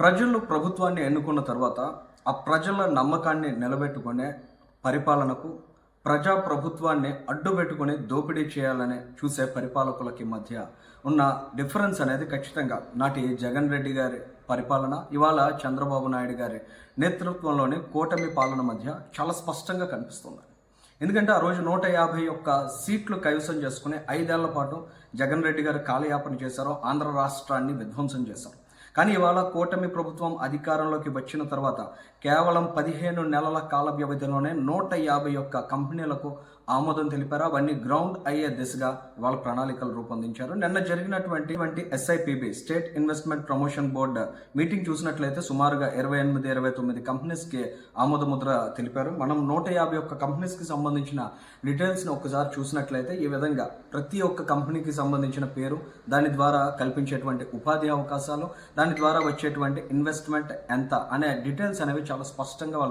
ప్రజలు ప్రభుత్వాన్ని ఎన్నుకున్న తర్వాత ఆ ప్రజల నమ్మకాన్ని నిలబెట్టుకునే పరిపాలనకు ప్రజా ప్రభుత్వాన్ని అడ్డుపెట్టుకుని దోపిడీ చేయాలని చూసే పరిపాలకులకి మధ్య ఉన్న డిఫరెన్స్ అనేది ఖచ్చితంగా నాటి జగన్ రెడ్డి గారి పరిపాలన ఇవాళ చంద్రబాబు నాయుడు గారి నేతృత్వంలోని కూటమి పాలన మధ్య చాలా స్పష్టంగా కనిపిస్తుంది. ఎందుకంటే ఆ రోజు నూట యాభై ఒక్క సీట్లు కైవసం చేసుకుని ఐదేళ్ళ పాటు జగన్ రెడ్డి గారు కాలయాపన చేశారు ఆంధ్ర రాష్ట్రాన్ని విధ్వంసం చేశారు. కానీ ఇవాళ కూటమి ప్రభుత్వం అధికారంలోకి వచ్చిన తర్వాత కేవలం పదిహేను నెలల కాల వ్యవధిలోనే నూట యాభై ఒక్క కంపెనీలకు ఆమోదం తెలిపారు. అవన్నీ గ్రౌండ్ అయ్యే దిశగా వాళ్ళ ప్రణాళికలు రూపొందించారు. నిన్న జరిగినటువంటి SIPB state investment promotion board meeting చూసినట్లయితే సుమారుగా ఇరవై ఎనిమిది ఇరవై తొమ్మిది కంపెనీస్కి ఆమోద ముద్ర తెలిపారు. మనం నూట యాభై ఒక్క కంపెనీస్కి సంబంధించిన డీటెయిల్స్ని ఒక్కసారి చూసినట్లయితే ఈ విధంగా ప్రతి ఒక్క కంపెనీకి సంబంధించిన పేరు దాని ద్వారా కల్పించేటువంటి ఉపాధి అవకాశాలు దాని ద్వారా వచ్చేటువంటి ఇన్వెస్ట్మెంట్ ఎంత అనే డీటెయిల్స్ అనేవి చాలా స్పష్టంగా వాళ్ళ